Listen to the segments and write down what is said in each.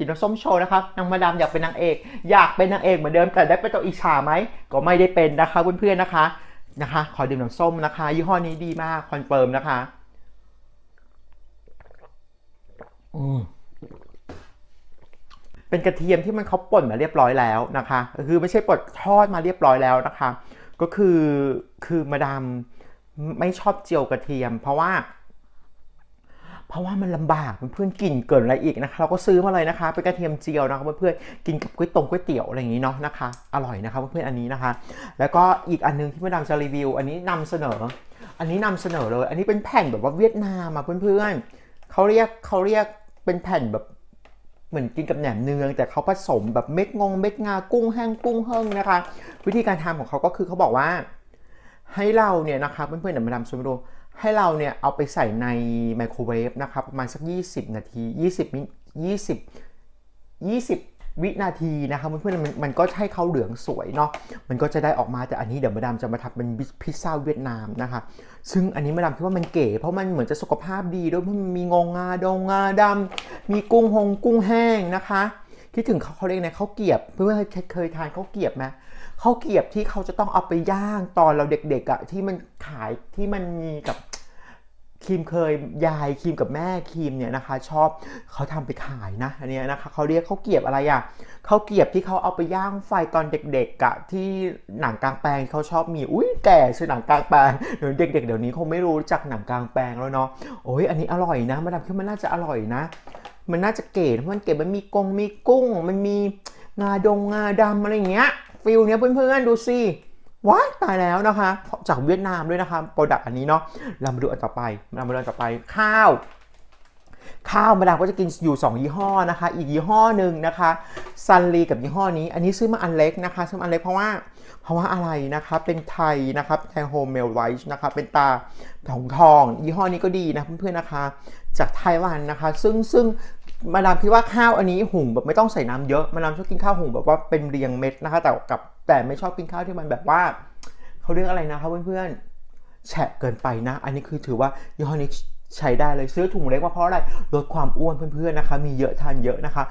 จินน้ำส้มโชว์นะครับนางมาดามอยากเป็นนางเอก อยากเป็นนางเอกเหมือนเดิมแต่ได้เป็นตัวอิจฉาไหมก็ไม่ได้เป็นนะคะเพื่อนๆนะคะนะคะ ขอดื่มน้ำส้มนะคะ ยี่ห้อนี้ดีมากคอนเฟิร์มนะคะอืมเป็นกระเทียมที่มันเขาป่นมาเรียบร้อยแล้วนะคะ คือไม่ใช่ป่นทอดมาเรียบร้อยแล้วนะคะ ก็คือคือมาดามไม่ชอบเจียวกระเทียม เพราะว่า เพราะว่ามันลำบากเพื่อนๆกินเกินอะไรอีกนะคะ เราก็ซื้อมาเลยนะคะเป็นกระเทียมเจียวนะคะเพื่อนๆกินกับก๋วยตงก๋วยเตี๋ยวอะไรอย่างนี้เนาะนะคะ อร่อยนะคะเพื่อนๆอันนี้นะคะ แล้วก็อีกอันนึงที่มาดามจะรีวิว อันนี้นำเสนอ อันนี้นำเสนอเลย อันนี้เป็นแผ่นแบบว่าเวียดนามอะเพื่อนๆเขาเรียกเขาเรียกเป็นแผ่นแบบเหมือนกินกับแหนมเนือง แต่เขาผสมแบบเม็ดงงเม็ดงากุ้งแห้งกุ้งเฮิ่งนะคะ วิธีการทำของเขาก็คือเขาบอกว่า ให้เราเนี่ยนะคะเพื่อนๆเดี๋ยวมาดามชมดู ให้เราเนี่ยเอาไปใส่ในไมโครเวฟนะคะประมาณสัก 20 นาที 20มิ20 20 วินาทีนะคะเพื่อนๆมันก็ให้เขาเหลืองสวยเนาะมันก็จะได้ออกมาแต่อันนี้เดี๋ยวมาดามจะมาทำเป็นพิซซ่าเวียดนามนะคะซึ่งอันนี้มาดามคิดว่ามันเก๋เพราะมันเหมือนจะสุขภาพดีด้วยเพราะมันมีงงาดงงาดำมีกุ้งหงกุ้งแห้งนะคะคิดถึงเขาเขาเรียกไงข้าวเกียบเพื่อนๆเคยเคยทานข้าวเกียบไหม ข้าวเกียบที่เขาจะต้องเอาไปย่างตอนเราเด็กๆอะ่ะที่มันขายที่มันมีกับครีมเคยยายครีมกับแม่ครีมเนี่ยนะคะ ชอบเขาทำไปขายนะอันนี้นะคะเขาเรียกข้าวเกียบอะไรอะ่ะข้าวเกียบที่เขาเอาไปย่างไฟตอนเด็กๆอะ่ะที่หนังกลางแปลงเขาชอบมีอุ้ยแก่ชื่อหนังกลางแปลงเดี๋ยวเด็ก ๆ เดี๋ยวนี้คงไม่รู้จักหนังกลางแปลงแล้วเนาะโอ้ยอันนี้อร่อยนะมาดามคิดมันน่าจะอร่อยนะ มันน่าจะเก๋เพราะมันเก๋มันมีกงมีกุ้ง มันมีงาดงงาดำอะไรอย่างเงี้ย ฟิลเนี้ยเพื่อนๆ ดูสิว้าตายแล้วนะคะ จากเวียดนามด้วยนะคะโปรดักต์อันนี้เนาะเรามาดูอันต่อไปเรามาดูอันต่อไปข้าวข้าวมาดามก็จะกินอยู่ 2 ยี่ห้อนะคะ อีกยี่ห้อหนึ่งนะคะซันลีกับยี่ห้อนี้ อันนี้ซื้อมาอันเล็กนะคะซื้อมาอันเล็กเพราะว่าเพราะว่าอะไรนะคะเป็นไทยนะคะไทยโฮมเมลไวท์นะคะเป็นตาทองทอง ยี่ห้อนี้ก็ดีนะเพื่อนๆนะคะ จากไต้หวันนะคะ ซึ่งซึ่ง มาดามคิดว่าข้าวอันนี้หุงแบบไม่ต้องใส่น้ำเยอะมาดามชอบกินข้าวหุงแบบว่าเป็นเรียงเม็ดนะคะ แต่กับแต่ไม่ชอบกินข้าวที่มันแบบว่าเขาเรียกอะไรนะคะเพื่อนๆแฉะเกินไปนะ อันนี้คือถือว่ายี่ห้อนี้ใช้ได้เลยซื้อถุงเล็กมาเพราะอะไรลดความอ้วนเพื่อนๆนะคะ มีเยอะทานเยอะนะคะ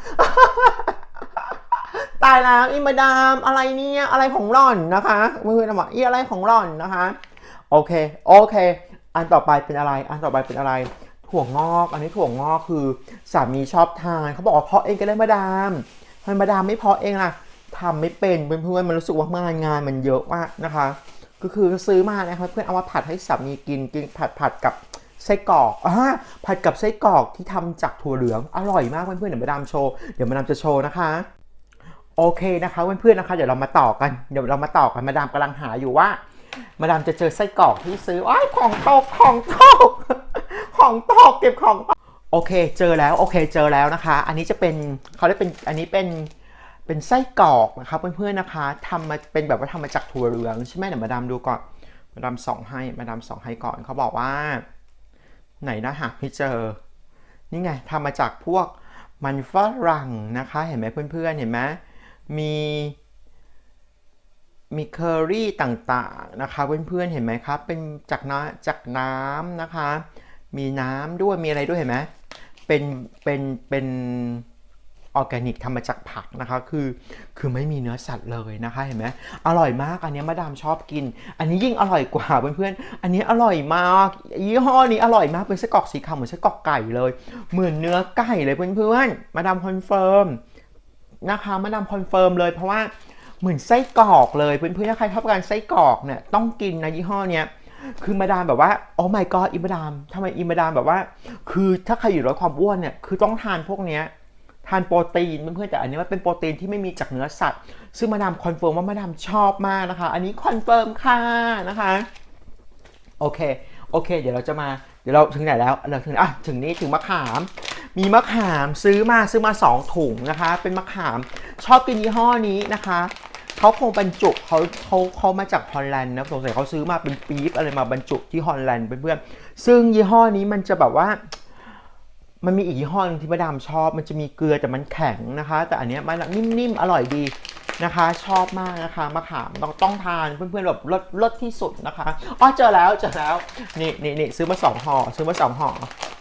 ตายแล้วอีมาดามอะไรเนี่ยอะไรของหล่อนนะคะเพื่อนๆบอกอีอะไรของหล่อนนะคะ โอเคโอเค อันต่อไปเป็นอะไร อันต่อไปเป็นอะไร ถั่วงอก อันนี้ถั่วงอกคือสามีชอบทานเขาบอกว่าเพาะเองก็ได้มาดามทำไมมาดามไม่เพาะเองล่ะทำไม่เป็นเพื่อนๆมันรู้สึกว่างานงานมันเยอะมากนะคะ ก็คือซื้อมานะคะเพื่อนเอามาผัดให้สามีกินกินผัดผัดกับไส้กรอกอ่าผัดกับไส้กรอกที่ทำจากถั่วเหลืองอร่อยมากเพื่อนๆเดี๋ยวมาดามโชว์เดี๋ยวมาดามจะโชว์นะคะโอเคนะคะเพื่อนๆนะคะเดี๋ยวเรามาต่อกันเดี๋ยวเรามาต่อกันมาดามกำลังหาอยู่ว่า มาดามจะเจอไส้กรอกที่ซื้ออ้ายของตกของตก ของตกเก็บของตกโอเคเจอแล้วโอเคเจอแล้วนะคะ อันนี้จะเป็นเขาเรียกเป็นอันนี้เป็นเป็นไส้กรอกนะคะเพื่อนๆนะคะทำมาเป็นแบบว่าทำมาจากถั่วเหลืองใช่ไหมเดี๋ยวมาดามดูก่อนมาดามส่องให้มาดามส่องให้ก่อนเขาบอกว่า ไหนนะหาไม่เจอ นี่ไงทำมาจากพวกมันฝรั่งนะคะเห็นไหมเพื่อนๆเห็นไหมมีมีเคอรี่ต่างๆนะคะเพื่อนๆเห็นไหมครับเป็นจากน้ำจากน้ำนะคะ มีน้ำด้วยมีอะไรด้วยเห็นไหมเป็นเป็นเป็นออร์แกนิกทำมาจากผักนะคะ คือคือไม่มีเนื้อสัตว์เลยนะคะเห็นไหมอร่อยมากอันนี้มาดามชอบกิน อันนี้ยิ่งอร่อยกว่าเพื่อนๆอันนี้อร่อยมากยี่ห้อนี้อร่อยมากเป็นไส้กรอกสีขาวเหมือนไส้กรอกไก่เลย เหมือนเนื้อไก่เลยเพื่อนๆมาดามคอนเฟิร์มนะคะมาดามคอนเฟิร์มเลยเพราะว่าเหมือนไส้กรอกเลยเพื่อนๆถ้าใครชอบการไส้กรอกเนี่ยต้องกินนะยี่ห้อเนี้ย คือมาดามแบบว่าโอ้ my god อิมาดามทำไมอิมาดามแบบว่า คือถ้าใครอยู่ลดความอ้วนเนี่ยคือต้องทานพวกเนี้ยทานโปรตีนเพื่อนๆแต่อันนี้มันเป็นโปรตีนที่ไม่มีจากเนื้อสัตว์ ซึ่งมาดามคอนเฟิร์มว่ามาดามชอบมากนะคะ อันนี้คอนเฟิร์มค่ะนะคะโอเคโอเค เดี๋ยวเราจะมาเดี๋ยวเราถึงไหนแล้วเราถึงอะถึงนี้ถึงมะขาม มีมะขามซื้อมาซื้อมา 2 ถุงนะคะ เป็นมะขามชอบกินยี่ห้อนี้นะคะ เขาคงบรรจุเขาเขาเขามาจากฮอลแลนด์นะสงสัยเขาซื้อมาเป็นปี๊บอะไรมาบรรจุที่ฮอลแลนด์เพื่อนๆซึ่งยี่ห้อนี้มันจะแบบว่า มันมีอีกยี่ห้อนึงที่มาดามชอบ มันจะมีเกลือแต่มันแข็งนะคะ แต่อันเนี้ยมันนิ่มๆอร่อยดีนะคะ ชอบมากนะคะมะขามต้องต้องทานเพื่อนๆแบบรสรสที่สุดนะคะอ๋อเจอแล้วเจอแล้วนี่นี่นี่ซื้อมาสองห่อซื้อมาสองห่อ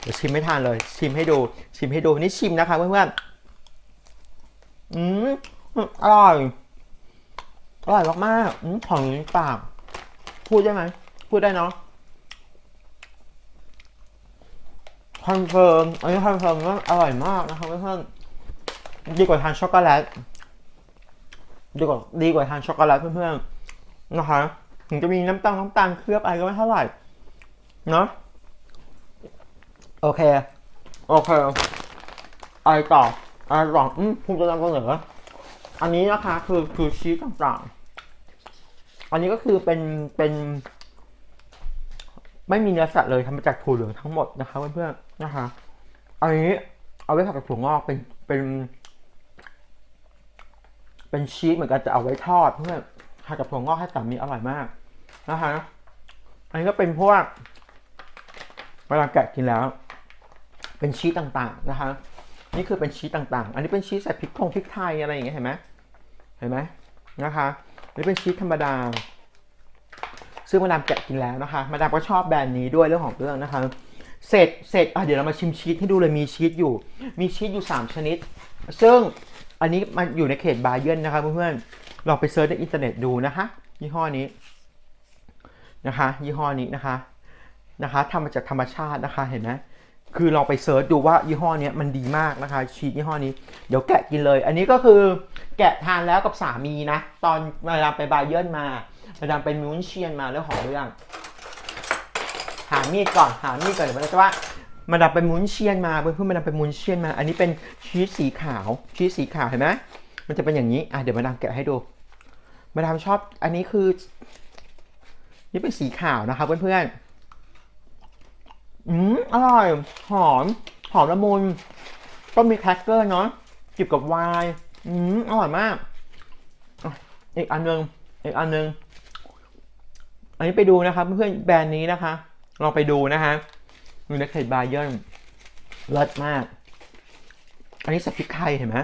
เดี๋ยวชิมไม่ทานเลย ชิมให้ดูชิมให้ดูนี่ชิมนะคะเพื่อนๆอืมอร่อย อร่อยมากๆอืมของปาก พูดได้ไหม พูดได้เนาะคอนเฟิร์มอันนี้คอนเฟิร์มว่าอร่อยมากนะครับเพื่อนๆดีกว่าทานช็อกโกแลตดีกว่าดีกว่าทานช็อกโกแลตเพื่อนๆนะคะถึงจะมีน้ำตาลน้ำตาลเคลือบอะไรก็ไม่เท่าไหร่เนาะโอเค โอเคอะไรต่ออะไรต่ออืมผมจะนำเสนออันนี้นะคะ คือคือชีสต่างๆ อันนี้ก็คือเป็นเป็นไม่มีเนื้อสัตว์เลยทำมาจากถั่วเหลืองทั้งหมดนะคะเพื่อนๆนะคะ อันนี้เอาไว้ผัดกับถั่วงอกเป็นเป็น เป็นชีสเหมือนกันจะเอาไว้ทอดเพื่อผัดกับถั่วงอกให้สามีอร่อยมากนะคะอันนี้ก็เป็นพวกเวลาแกะกินแล้ว เป็นชีสต่างๆนะคะ นี่คือเป็นชีสต่างๆ อันนี้เป็นชีสใส่พริกทงพริกไทยอะไรอย่างเงี้ยเห็นไหมเห็นไหมนะคะ นนี่เป็นชีสธรรมดา ซึ่งมาดามแกะกินแล้วนะคะ มาดามก็ชอบแบรนด์นี้ด้วยเรื่องของเรื่องนะคะเสร็จเสร็จอะเดี๋ยวเรามาชิมชีสให้ดูเลยมีชีสอยู่ มีชีสอยู่ 3 ชนิด ซึ่งอันนี้มันอยู่ในเขตบาเยนนะคะเพื่อนๆลองไปเซิร์ชในอินเทอร์เน็ตดูนะคะ ยี่ห้อนี้นะคะ ยี่ห้อนี้นะคะนะคะทำมาจากธรรมชาตินะคะเห็นไหมคือลองไปเซิร์ชดูว่ายี่ห้อนี้มันดีมากนะคะ ชีสยี่ห้อนี้ เดี๋ยวแกะกินเลย อันนี้ก็คือ แกะทานแล้วกับสามีนะ ตอนมาดามไปบาเยนมามาดามไปมิวเชียนมาเรื่องของเรื่อง หามีดก่อนหามีดก่อนเดี๋ยวมันจะว่ามาดามไปมุนเชียนมาเพื่อนๆมาดามไปมุนเชียนมา อันนี้เป็นชีสสีขาวชีสสีขาวเห็นไหมมันจะเป็นอย่างนี้อะเดี๋ยวมาดามแกะให้ดูมาดามชอบอันนี้คือ นี่เป็นสีขาวนะคะเพื่อนๆอืมอร่อย หอม หอมละมุนก็มีแครกเกอร์เนาะจิบกับไวน์ อืมอร่อยมาก อีกอันหนึง อีกอันหนึง อันนี้ไปดูนะครับเพื่อนๆแบรนด์นี้นะคะลองไปดูนะคะอยู่ในเขตบาเยอร์เลิศมาก อันนี้ใส่พริกไทยเห็นไหม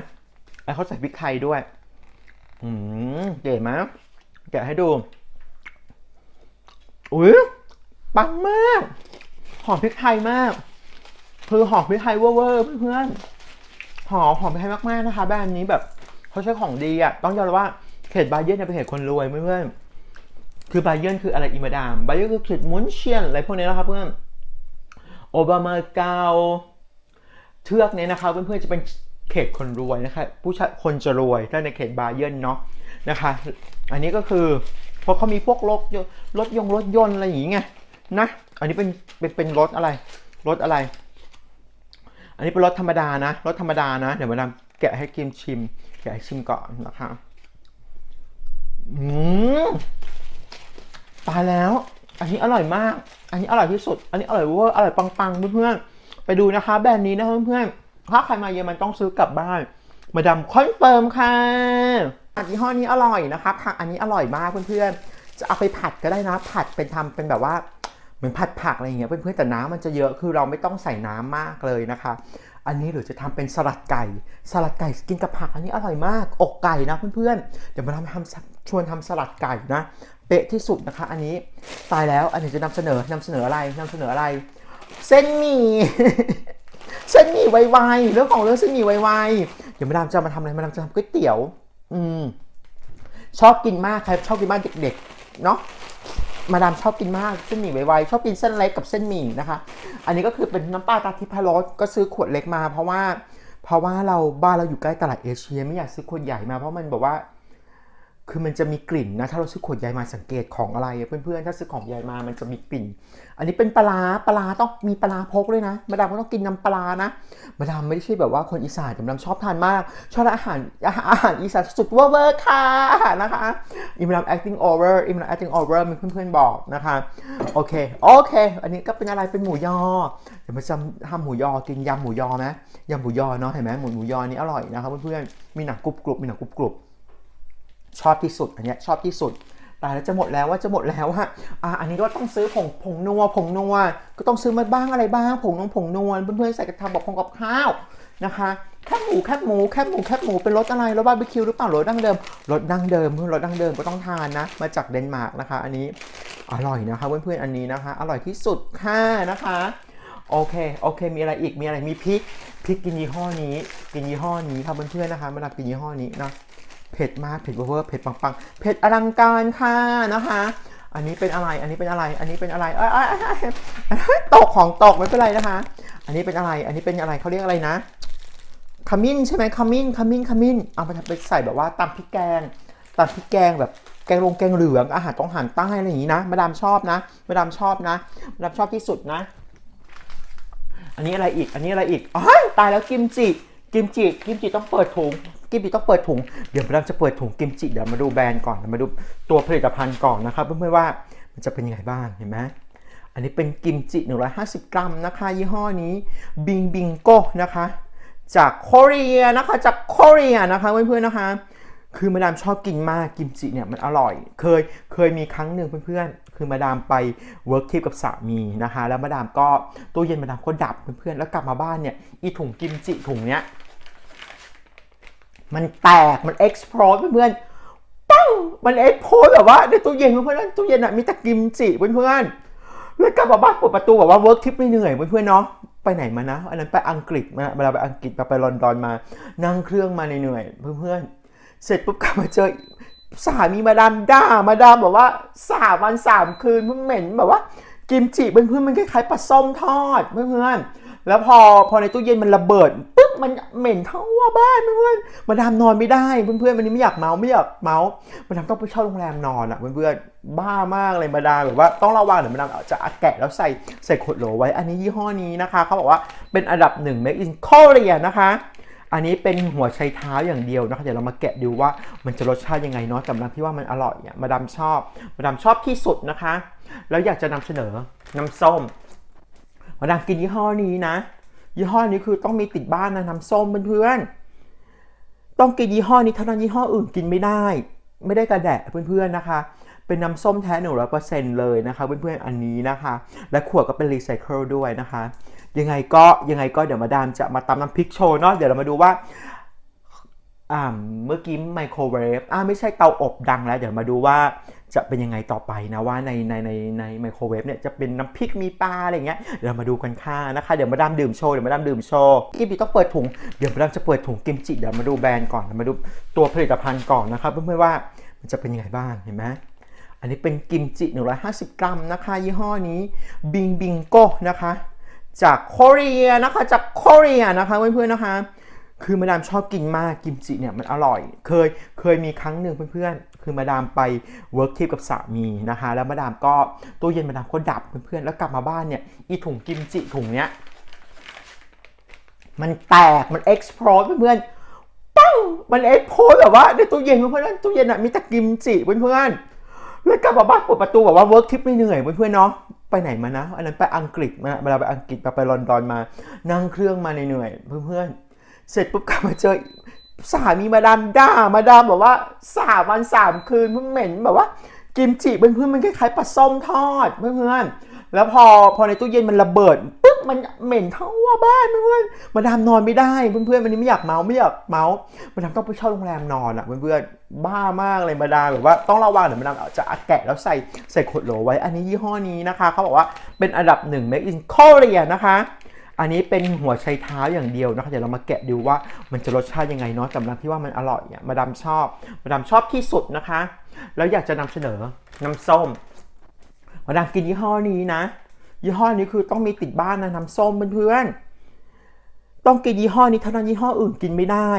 ไอเขาใส่พริกไทยด้วย อืมเก๋ไหมแกะให้ดู อุ้ยปังมาก หอมพริกไทยมาก คือหอมพริกไทยเวอร์เพื่อนๆหอมหอมพริกไทยมากๆนะคะแบรนด์นี้แบบ เขาใช้ของดีอะต้องยอมรับว่าเขตบาเยอร์เนี่ยเป็นเขตคนรวยเพื่อนคือบาเยอร์คืออะไรอีมาดามบาเยอร์คือเขตมุนเชียนอะไรพวกนี้นะครับเพื่อนโอบามาเกาเทือกเนี้นะคะเพื่อนๆจะเป็นเขตคนรวยนะคะผู้ชายคนจะรวยถ้าในเขตบาเยอร์เนาะนะคะ อันนี้ก็คือเพราะเขามีพวกรถยนรถยงรถยนต์อะไรอย่างเงี้ยนะอันนี้เป็นเป็นเป็นรถอะไรรถอะไร อันนี้เป็นรถธรรมดานะรถธรรมดานะเดี๋ยวมาดามแกะให้กิมชิม แกะให้ชิมก่อนนะคะอืมตายแล้ว อันนี้อร่อยมาก อันนี้อร่อยที่สุด อันนี้อร่อยเวอร์อร่อยปังๆเพื่อนๆไปดูนะคะ แบรนด์นี้นะเพื่อนๆถ้าใครมาเยอรมันต้องซื้อกลับบ้าน มาดามคอนเฟิร์มค่ะอันยี่ห้อนี้อร่อยนะคะผักอันนี้อร่อยมากเพื่อนๆ จะเอาไปผัดก็ได้นะ ผัดเป็นทำเป็นแบบว่าเหมือนผัดผักอะไรอย่างเงี้ยเพื่อนๆแต่น้ำมันจะเยอะคือเราไม่ต้องใส่น้ำมากเลยนะคะ อันนี้หรือจะทำเป็นสลัดไก่ สลัดไก่กินกับผักอันนี้อร่อยมาก อกไก่นะเพื่อนๆ เดี๋ยวมาทำทำชวนทำสลัดไก่นะ เป๊ะที่สุดนะคะ อันนี้ตายแล้วอันนี้จะนำเสนอนำเสนออะไรนำเสนออะไร เส้นหมี่เส้นหมี่ไวๆเรื่องของเรื่องเส้นหมี่ไวๆเดี๋ยวมาดามจะมาทำอะไรมาดามจะทำก๋วยเตี๋ยว อืมชอบกินมากใครชอบกินมากเด็กๆเนาะ มาดามชอบกินมากเส้นหมี่ไวๆชอบกินเส้นเล็กกับเส้นหมี่นะคะ อันนี้ก็คือเป็นน้ำปลาตาทิพรสก็ซื้อขวดเล็กมา เพราะว่า เพราะว่าเราบ้านเราอยู่ใกล้ตลาดเอเชียไม่อยากซื้อขวดใหญ่มาเพราะมันบอกว่า คือมันจะมีกลิ่นนะ ถ้าเราซื้อขวดใหญ่มาสังเกตของอะไรอะเพื่อนๆ ถ้าซื้อของใหญ่มามันจะมีกลิ่น อันนี้เป็นปลาปลาต้องมีปลาพกเลยนะ มาดามก็ต้องกินน้ำปลานะ มาดามไม่ใช่แบบว่าคนอีสานแต่มาดามชอบทานมาก ชอบอาหารอาหารอาหารอีสานสุดเวอร์เวอร์ค่ะนะคะอิมราม acting over อิมราม acting over มีเพื่อนๆบอกนะคะโอเคโอเค อันนี้ก็เป็นอะไรเป็นหมูยอเดี๋ยวมาจำทำหมูยอกินยำหมูยอไหมยำหมูยอเนาะเห็นไหมหมูหมูยอนี่อร่อยนะครับเพื่อนๆมีหนังกรุบกรุบมีหนังกรุบกรุบ ชอบที่สุด อันเนี้ยชอบที่สุดตายแล้วจะหมดแล้วว่าจะหมดแล้วอะอะอันนี้ก็ต้องซื้อผงผงนัวผงนัวก็ต้องซื้อมาบ้างอะไรบ้างผงนงผงนัวเพื่อนๆใส่กระทำบอกผงกับข้าวนะคะแคบหมูแคบหมูแคบหมูแคบหมูเป็นรสอะไรรสบาร์บีคิวหรือเปล่ารสดั้งเดิมรสดั้งเดิมเพื่อนรสดั้งเดิมก็ต้องทานนะ มาจากเดนมาร์กนะคะ อันนี้อร่อยนะคะเพื่อนๆอันนี้นะคะ อร่อยที่สุดค่ะนะคะโอเคโอเค มีอะไรอีกมีอะไรมีพริกพริกกินยี่ห้อนี้ กินยี่ห้อนี้ครับเพื่อนๆนะคะมาดามกินยี่ห้อนี้นะ เผ็ดมากเผ็ดเวอร์เผ็ดปังๆเผ็ดอลังการค่ะนะคะ อันนี้เป็นอะไรอันนี้เป็นอะไร อันนี้เป็นอะไรเอ้ยเอ้ยเอ้ยเอ้ยตกของตกไม่เป็นไรนะคะ อันนี้เป็นอะไรอันนี้เป็นอะไรเขาเรียกอะไรนะขมิ้นใช่ไหมขมิ้นขมิ้นขมิ้นเอาไปทำไปใส่แบบว่าตำพริกแกงตำพริกแกงแบบแกงลงแกงเหลืองอาหารต้องอาหารใต้อะไรอย่างนี้นะมาดามชอบนะมาดามชอบนะมาดามชอบที่สุดนะ อันนี้อะไรอีกอันนี้อะไรอีกอ๋อตายแล้วกิมจิกิมจิกิมจิต้องเปิดถุง กิมจิต้องเปิดถุง เดี๋ยวเราจะเปิดถุงกิมจิเดี๋ยวมาดูแบรนด์ก่อนเดี๋ยวมาดูตัวผลิตภัณฑ์ก่อนนะครับเพื่อนๆว่ามันจะเป็นยังไงบ้างเห็นไหมอันนี้เป็นกิมจิ 150 กรัมนะคะ ยี่ห้อนี้บิงบิงโกนะคะ จากโคเรีนะคะจากโคเรีนะคะเพื่อนๆนะคะ คือมาดามชอบกินมากกิมจิเนี่ยมันอร่อย เคยเคยมีครั้งหนึ่งเพื่อนๆ คือมาดามไปเวิร์กทริปกับสามีนะคะ แล้วมาดามก็ตู้เย็นมาดามก็ดับเพื่อนๆแล้วกลับมาบ้านเนี่ยอีถุงกิมจิถุงเนี้ย มันแตกมันเอ็กซ์พลอเพื่อนปั้งมันเอ็กโพสแบบว่าในตู้เย็นเพื่อนๆตู้เย็นอะมีแต่กิมจิเพื่อนๆแล้วกลับมาบ้านเปิดประตูแบบว่าเวิร์กทริปไม่เหนื่อยเพื่อนๆเนาะไปไหนมานะอันนั้นไปอังกฤษมาเวลาไปอังกฤษไปลอนดอนมา นั่งเครื่องมาเหนื่อยเพื่อนๆเสร็จปุ๊บกลับมาเจอสามีมาดามด่ามาดามแบบว่าสามวันสามคืนเพิ่งเหม็นแบบว่ากิมจิเพื่อนๆมันคล้ายๆปลาส้มทอดเพื่อนๆแล้วพอพอในตู้เย็นมันระเบิดปุ มันเหม็นทั้งว่าบ้านเพื่อนมาดามนอนไม่ได้เพื่อนๆวันนี้ไม่อยากเมาไม่อยากเมามาดามต้องไปเช่าโรงแรมนอนอะเพื่อนๆบ้ามากเลยมาดามแบบว่าต้องระวังเดี๋ยวมาดามจะแกะแล้วใส่ใส่ขวดโหลไว้ อันนี้ยี่ห้อนี้นะคะเขาบอกว่าเป็นอันดับหนึ่ง make in Korea นะคะอันนี้เป็นหัวไชเท้าอย่างเดียวนะคะเดี๋ยวเรามาแกะดูว่ามันจะรสชาติยังไงเนาะแต่มาดามที่ว่ามันอร่อยเนี่ยมาดามชอบมาดามชอบที่สุดนะคะ แล้วอยากจะนำเสนอน้ำส้มมาดามกินยี่ห้อนี้นะ ยี่ห้อนี้คือต้องมีติดบ้านนะน้ำส้มเพื่อนๆต้องกินยี่ห้อนี้เท่านั้นยี่ห้ออื่นกินไม่ได้ ไม่ได้กระแดะเพื่อนๆนะคะ เป็นน้ำส้มแท้หนึ่งร้อยเปอร์เซ็นต์เลยนะคะเพื่อนๆอันนี้นะคะ และขวดก็เป็นรีไซเคิลด้วยนะคะ ยังไงก็ยังไงก็เดี๋ยวมาดามจะมาตำน้ำพริกโชว์เนาะเดี๋ยวเรามาดูว่า อ่าเมื่อกี้ไมโครเวฟอ่าไม่ใช่เตาอบดังแล้ว เดี๋ยวมาดูว่าจะเป็นยังไงต่อไปนะว่าในในในในไมโครเวฟเนี่ยจะเป็นน้ำพริกมีปลาอะไรเงี้ยเดี๋ยวมาดูกันค่ะนะคะ เดี๋ยวมาดามดื่มโชว์เดี๋ยวมาดามดื่มโชว์กิมจิต้องเปิดถุงเดี๋ยวมาดามจะเปิดถุงกิมจิเดี๋ยวมาดูแบรนด์ก่อนเดี๋ยวมาดูตัวผลิตภัณฑ์ก่อนนะครับเพื่อนๆว่ามันจะเป็นยังไงบ้างเห็นไหมอันนี้เป็นกิมจิ 150 กรัมนะคะ ยี่ห้อนี้บิงบิงโกนะคะ จากโคเรียนะคะจากโคเรียนะคะเพื่อนๆนะคะ คือมาดามชอบกินมากกิมจิเนี่ยมันอร่อย เคยเคยมีครั้งหนึ่งเพื่อนๆ คือมาดามไปเวิร์กทริปกับสามีนะคะ แล้วมาดามก็ตู้เย็นมาดามก็ดับเพื่อนๆ แล้วกลับมาบ้านเนี่ยอีถุงกิมจิถุงเนี้ยมันแตกมันเอ็กซ์พลอเพื่อนๆปังมันเอ็กโพสแบบว่าในตู้เย็นเพื่อนๆตู้เย็นอะมีแต่กิมจิเพื่อนๆแล้วกลับมาบ้านเปิดประตูแบบว่าเวิร์กทริปไม่เหนื่อยเพื่อนๆเนาะไปไหนมานะอันนั้นไปอังกฤษมาเวลาไปอังกฤษไปไปลอนดอนมานั่งเครื่องมาเหนื่อยเพื่อนๆ เสร็จปุ๊บกลับมาเจอสามีมาดามด่ามาดามแบบว่าสามวันสามคืนเพิ่งเหม็นแบบว่ากิมจิเพื่อนๆมันคล้ายๆปลาส้มทอดเพื่อนๆแล้วพอพอในตู้เย็นมันระเบิดปุ๊บมันเหม็นทั้งว่าบ้านเพื่อนๆมาดามนอนไม่ได้เพื่อนๆวันนี้ไม่อยากเมาไม่อยากเมามาดามต้องไปเช่าโรงแรมนอนอะเพื่อนๆบ้ามากเลยมาดามแบบว่าต้องระวังเดี๋ยวมาดามจะแกะแล้วใส่ใส่ขวดโหลไว้อันนี้ยี่ห้อนี้นะคะเขาบอกว่าเป็นอันดับหนึ่ง make in Korea นะคะ อันนี้เป็นหัวไชเท้าอย่างเดียวนะคะเดี๋ยวเรามาแกะดูว่ามันจะรสชาติยังไงเนาะแต่มาดามที่ว่ามันอร่อยเนี่ยมาดามชอบมาดามชอบที่สุดนะคะ แล้วอยากจะนำเสนอน้ำส้มมาดามกินยี่ห้อนี้นะ ยี่ห้อนี้คือต้องมีติดบ้านนะน้ำส้มเพื่อนๆต้องกินยี่ห้อนี้เท่านั้นยี่ห้ออื่นกินไม่ได้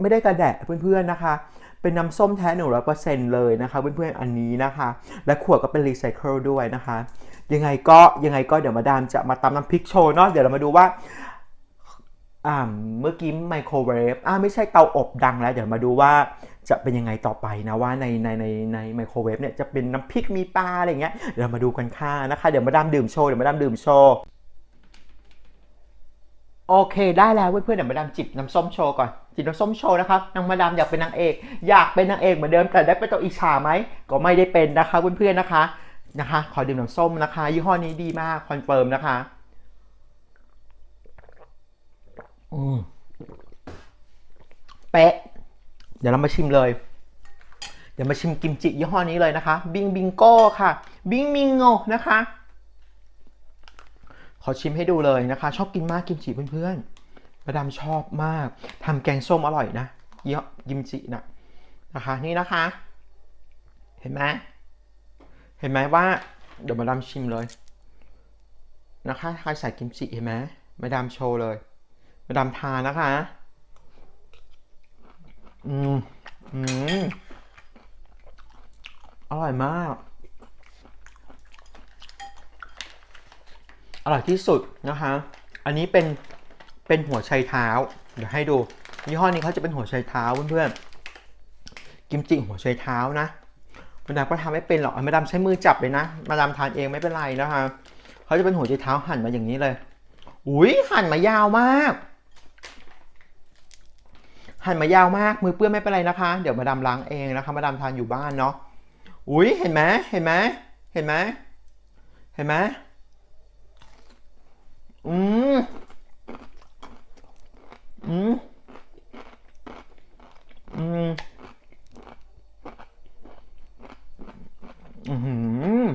ไม่ได้กระแดะเพื่อนๆนะคะเป็นน้ำส้มแท้หนึ่งร้อยเปอร์เซ็นต์เลยนะคะเพื่อนๆอันนี้นะคะ และขวดก็เป็นรีไซเคิลด้วยนะคะ ยังไงก็ยังไงก็เดี๋ยวมาดามจะมาตำน้ำพริกโชว์เนาะเดี๋ยวเรามาดูว่าอ่าเมื่อกี้ไมโครเวฟอ่าไม่ใช่เตาอบดังแล้ว เดี๋ยวมาดูว่าจะเป็นยังไงต่อไปนะว่าในในในในไมโครเวฟเนี่ยจะเป็นน้ำพริกมีปลาอะไรเงี้ยเดี๋ยวมาดูกันค่ะนะคะ เดี๋ยวมาดามดื่มโชว์เดี๋ยวมาดามดื่มโชว์โอเคได้แล้วเพื่อนๆเดี๋ยวมาดามจิบน้ำส้มโชว์ก่อนจิบน้ำส้มโชว์นะครับนางมาดามอยากเป็นนางเอก อยากเป็นนางเอกเหมือนเดิมแต่ได้เป็นตัวอิจฉาไหมก็ไม่ได้เป็นนะคะเพื่อนๆนะคะ นะคะ ขอดื่มน้ำส้มนะคะ ยี่ห้อนี้ดีมาก คอนเฟิร์มนะคะ อืมเป๊ะ เดี๋ยวเรามาชิมเลย เดี๋ยวมาชิมกิมจิยี่ห้อนี้เลยนะคะ บิงบิงโก้ค่ะ บิงมิงโงนะคะ ขอชิมให้ดูเลยนะคะ ชอบกินมากกิมจิเพื่อนมาดามชอบมาก ทำแกงส้มอร่อยนะยี่ห้อกิมจินะนะคะ นี่นะคะ เห็นไหม เห็นไหมว่า เดี๋ยวมาดามชิมเลย นะคะใครใส่กิมจิเห็นไหมมาดามโชว์เลย มาดามทานนะคะ อืม อืม อร่อยมาก อร่อยที่สุดนะคะ อันนี้เป็น เป็นหัวไชเท้า เดี๋ยวให้ดู ยี่ห้อนี้เขาจะเป็นหัวไชเท้าเพื่อนๆ กิมจิหัวไชเท้านะ มาดามก็ทำไม่เป็นหรอกมาดามใช้มือจับเลยนะ มาดามทานเองไม่เป็นไรนะคะเขาจะเป็นหัวไชเท้าหั่นมาอย่างนี้เลย อุ้ยหั่นมายาวมาก หั่นมายาวมาก มือเปื้อนไม่เป็นไรนะคะ เดี๋ยวมาดามล้างเองนะคะ มาดามทานอยู่บ้านเนาะ อุ้ยเห็นไหมเห็นไหมเห็นไหมเห็นไหมอืมอืมอืม อืม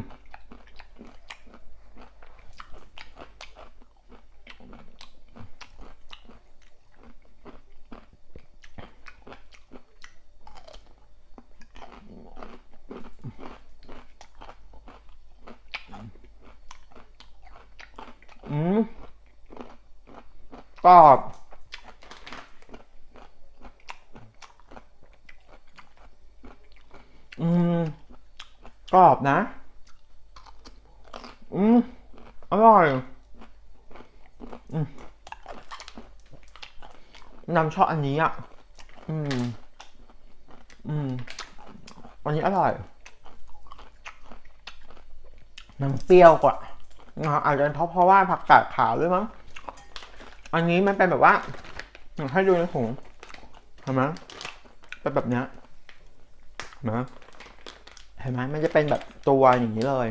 อืมกรอบ อืมก รอบนะ อืมอร่อยอืมน้ำชอบอันนี้อะ อืม อืม อันนี้อร่อย น้ำเปรี้ยวกว่านะอาจจะเพราะเพราะว่าผักกาดขาวด้วยมั้ง อันนี้มันเป็นแบบว่า ให้ดูในถุงเห็นไหมเป็นแบบเนี้ยเห็นไหม ห็นไหมมันจะเป็นแบบตัวอย่างนี้เลย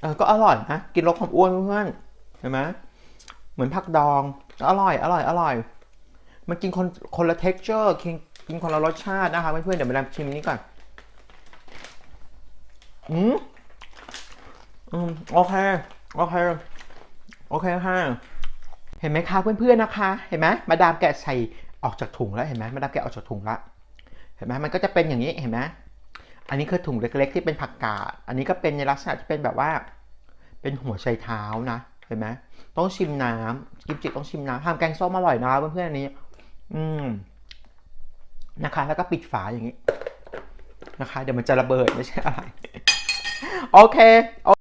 เออก็อร่อยนะกินลดความอ้วนเพื่อนเห็นไหมเหมือนผักดองอร่อยอร่อยอร่อยมันกินคนคนละ texture กินกินคนละรสชาตินะคะเพื่อนๆเดี๋ยวมาลองชิมนี้ก่อนอืมอืมโอเคโอเคโอเคค่ะเห็นไหมคะเพื่อนๆนะคะ เห็นไหมมาดามแกะใส่ออกจากถุงแล้วเห็นไหมมาดามแกะออกจากถุงละเห็นไหมมันก็จะเป็นอย่างนี้เห็นไหม อันนี้คือถุงเล็ก ๆ ที่เป็นผักกาด อันนี้ก็เป็นในลักษณะที่เป็นแบบว่า เป็นหัวไชเท้านะ เห็นไหมต้องชิมน้ำกิมจิต้องชิมน้ำทำแกงส้มอร่อยนะเพื่อนๆอันนี้ อืมนะคะ แล้วก็ปิดฝาอย่างนี้ นะคะ เดี๋ยวมันจะระเบิดไม่ใช่อะไร โอเค